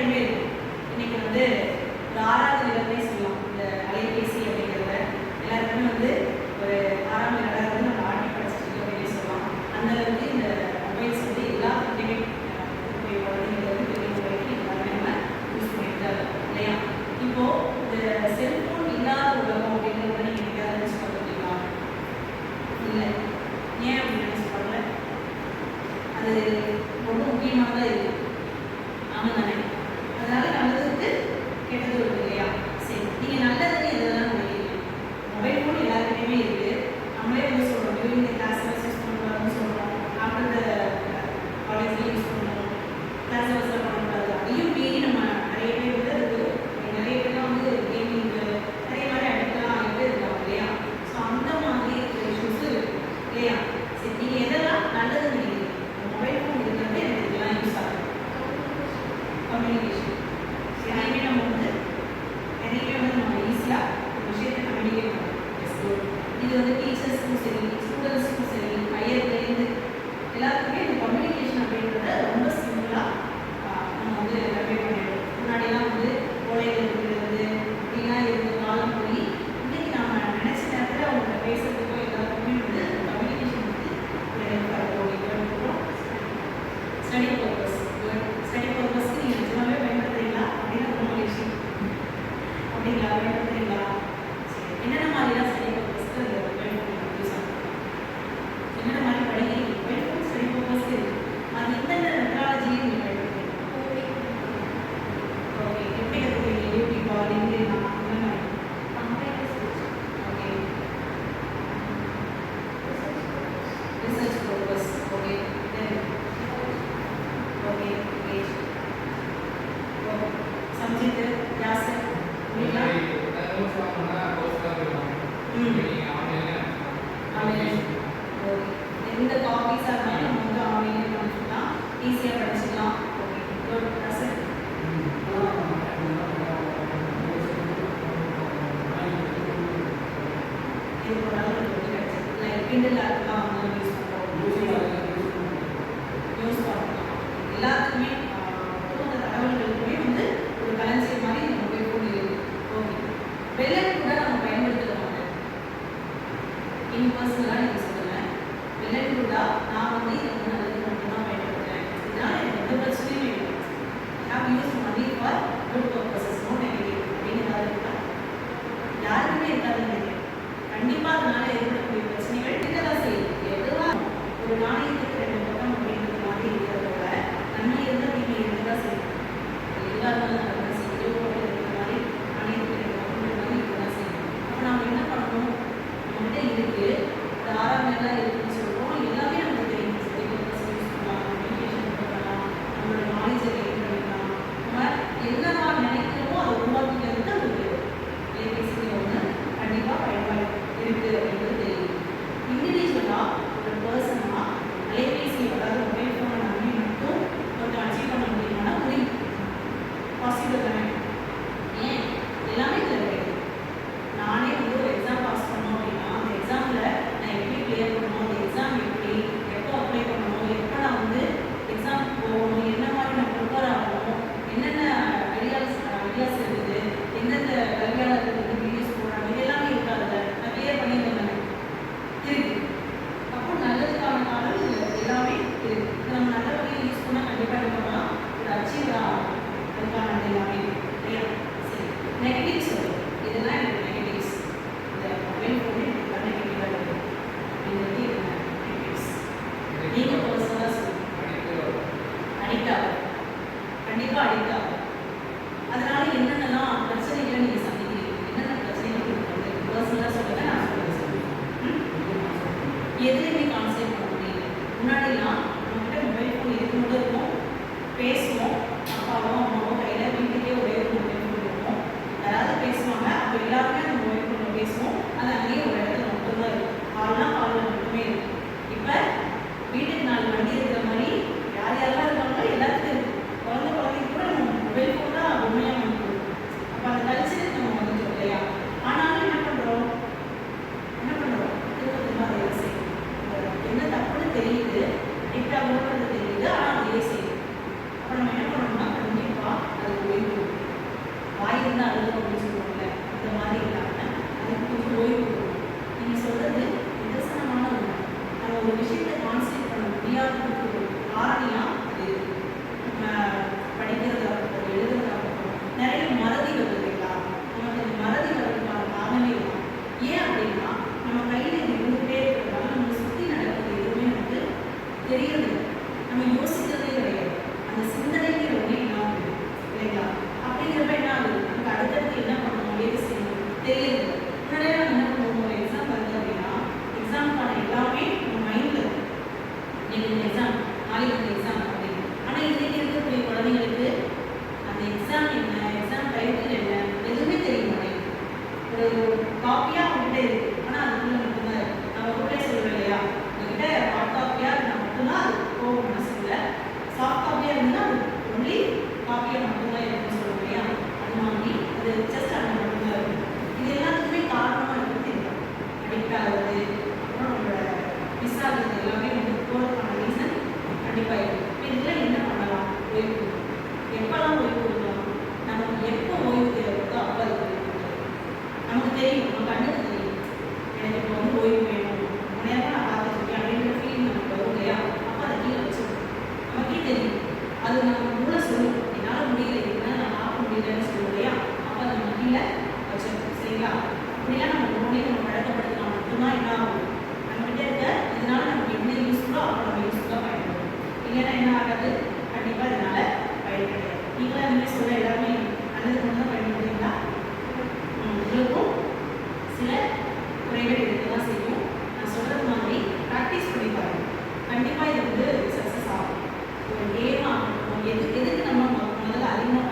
மட்டுமே இருக்குது இன்றைக்கி வந்து ஒரு ஆறாவது and Amen. ரொம்ப அதனால என்னென்னலாம் பிரச்சனைகளை நீங்கள் சந்திக்கிறீங்க? என்னென்ன பிரச்சனைகள் பர்சனலாக சொல்லுங்க நான் கான்சென்ட் பண்ண முடியல முன்னாடிலாம் நம்மகிட்ட மொபைல் ஃபோன் இருக்கும்போது இருக்கும். பேசுவோம். அப்பாவோ அம்மாவோ கையில் வீட்டுக்கே ஒரே ஒரு யாராவது பேசுவாங்க அப்போ எல்லாருமே அந்த மொபைல் ஃபோனில் பேசுவோம். அது ஒரு இடத்துல மட்டும்தான் இருக்கும். ஆனால் ஒரு விஷயத்தை கான்சென்ட்ரேட் பண்ண முடியாததுக்கு ஒரு காரணியாக இல்லைன்னா என்ன ஆகாது கண்டிப்பாக இதனால் பயன் கிடையாது நீங்களாக சொல்ல எல்லாமே நல்லது மட்டும் தான் பயன்படுத்திங்களா சில குறைகள் இருக்க செய்யும். நான் சொல்கிறது மாதிரி ப்ராக்டிஸ் பண்ணி கண்டிப்பாக இது வந்து சக்ஸஸ் ஆகும். ஒரு கேம் ஆகட்டும். எதுக்கு நம்ம முதல்ல அதிகமாக